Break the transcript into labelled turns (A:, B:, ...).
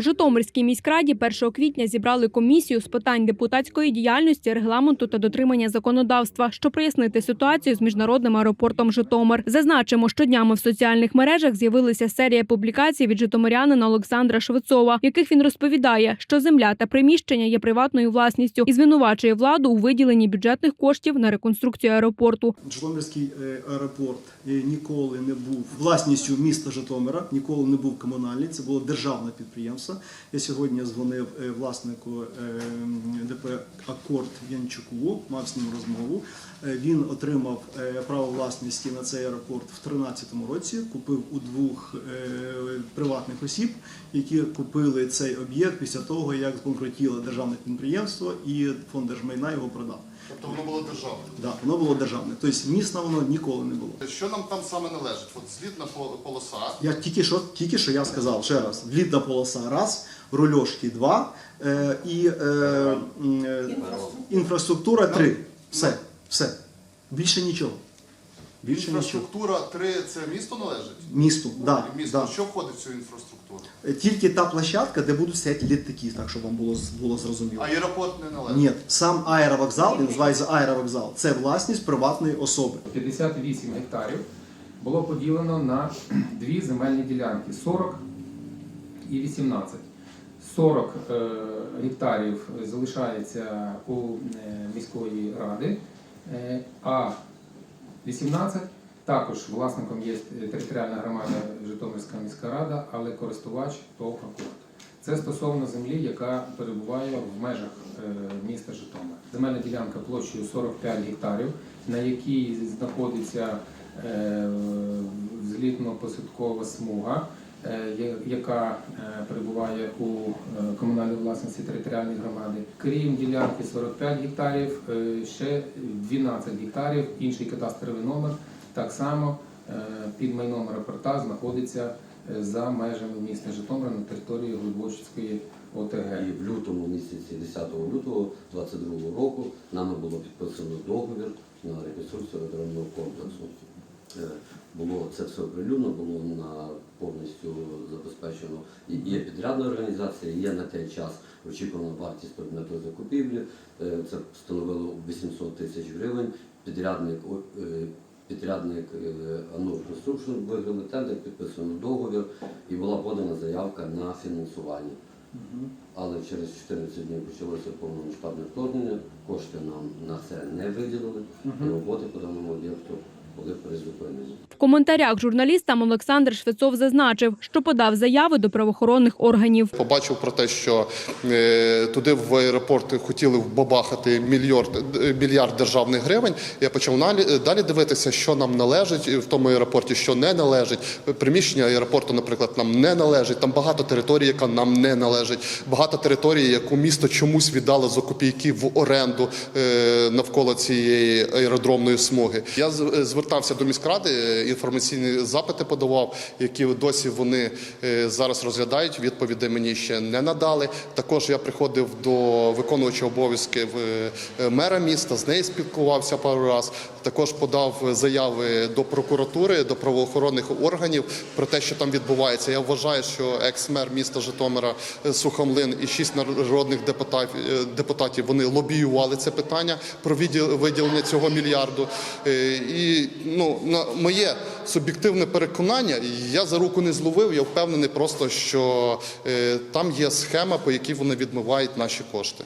A: Житомирській міськраді 1 квітня зібрали комісію з питань депутатської діяльності, регламенту та дотримання законодавства, щоб прояснити ситуацію з міжнародним аеропортом Житомир. Зазначимо, що днями в соціальних мережах з'явилася серія публікацій від житомирянина Олександра Швецова, в яких він розповідає, що земля та приміщення є приватною власністю і звинувачує владу у виділенні бюджетних коштів на реконструкцію аеропорту.
B: Житомирський е, аеропорт е, ніколи не був власністю міста Житомира, ніколи не був комунальний. Це було державне підприємство. Я сьогодні дзвонив е, власнику е, ДП Акорд Янчуку, мав з ним розмову. Е, Він отримав право власності на цей аеропорт в 2013 році. Купив у двох приватних осіб, які купили цей об'єкт після того, як збанкрутіло державне підприємство і фонд держмайна його продав.
C: Тобто воно було державне.
B: Да, воно було державне. Тобто міста воно ніколи не було.
C: Що нам там саме належить? От злітна полоса.
B: Я тільки що, тільки що я сказав ще раз: влітна полоса раз, рульошки два е, і е, е, інфраструктура три. Все, все. Більше нічого. Більше нічого.
C: Інфраструктура 3 це місто належить?
B: Місту, да,
C: Місто.
B: да.
C: Що входить в цю інфраструктуру?
B: Е, Тільки та площадка, де будуть стояти літаки, так щоб вам було, було зрозуміло.
C: Аеропорт не належить?
B: Ні, сам аеровокзал, він називається аеровокзал. Це власність приватної особи.
D: 58 гектарів було поділено на дві земельні ділянки 40 і 18. 40 е, гектарів залишається у е, міської ради, е, а 18 також власником є територіальна громада Житомирська міська рада, але користувач ТОВ «Акорд». Це стосовно землі, яка перебуває в межах міста Житомир. Земельна ділянка площею 45 гектарів, на якій знаходиться злітно-посадкова смуга, яка е, перебуває у е, комунальній власності територіальної громади. Крім ділянки 45 гектарів, е, ще 12 гектарів, інший кадастровий номер, так само е, під майном аеропорта знаходиться е, за межами міста Житомира на території Глибочицької ОТГ.
E: І в лютому місяці, 10 лютого 2022 року, нами було підписано договір на реконструкцію аеродромного комплексу. Е, Було це все оприлюднено, було на є підрядна організація, є на той час очікувана вартість предмету закупівлі. Е, Це становило 800 тисяч гривень. Підрядник е, Підрядник Анур Конструкшн виграли тендер, підписано договір і була подана заявка на фінансування. Але через 14 днів почалося повномасштабне вторгнення, кошти нам на це не виділили, і роботи по даному об'єкту були призупинені.
A: В коментарях журналістам Олександр Швецов зазначив, що подав заяви до правоохоронних органів.
C: Побачив про те, що е, туди в аеропорт хотіли вбабахати мільярд, мільярд державних гривень. Я почав налі- далі дивитися, що нам належить в тому аеропорті, що не належить. Приміщення аеропорту, наприклад, нам не належить. Там багато територій, яка нам не належить. Багато територій, яку місто чомусь віддало за копійки в оренду е, навколо цієї аеродромної смуги. Я з- е, звертався до міськради, е, інформаційні запити подавав, які досі вони е, зараз розглядають. Відповіді мені ще не надали. Також я приходив до виконувача обов'язки в е, мера міста, з нею спілкувався пару раз. Також подав заяви до прокуратури, до правоохоронних органів про те, що там відбувається. Я вважаю, що екс-мер міста Житомира Сухомлин і шість народних депутатів, вони лобіювали це питання про виділення цього мільярду. І ну на моє суб'єктивне переконання, я за руку не зловив. Я впевнений просто, що е, там є схема, по якій вони відмивають наші кошти.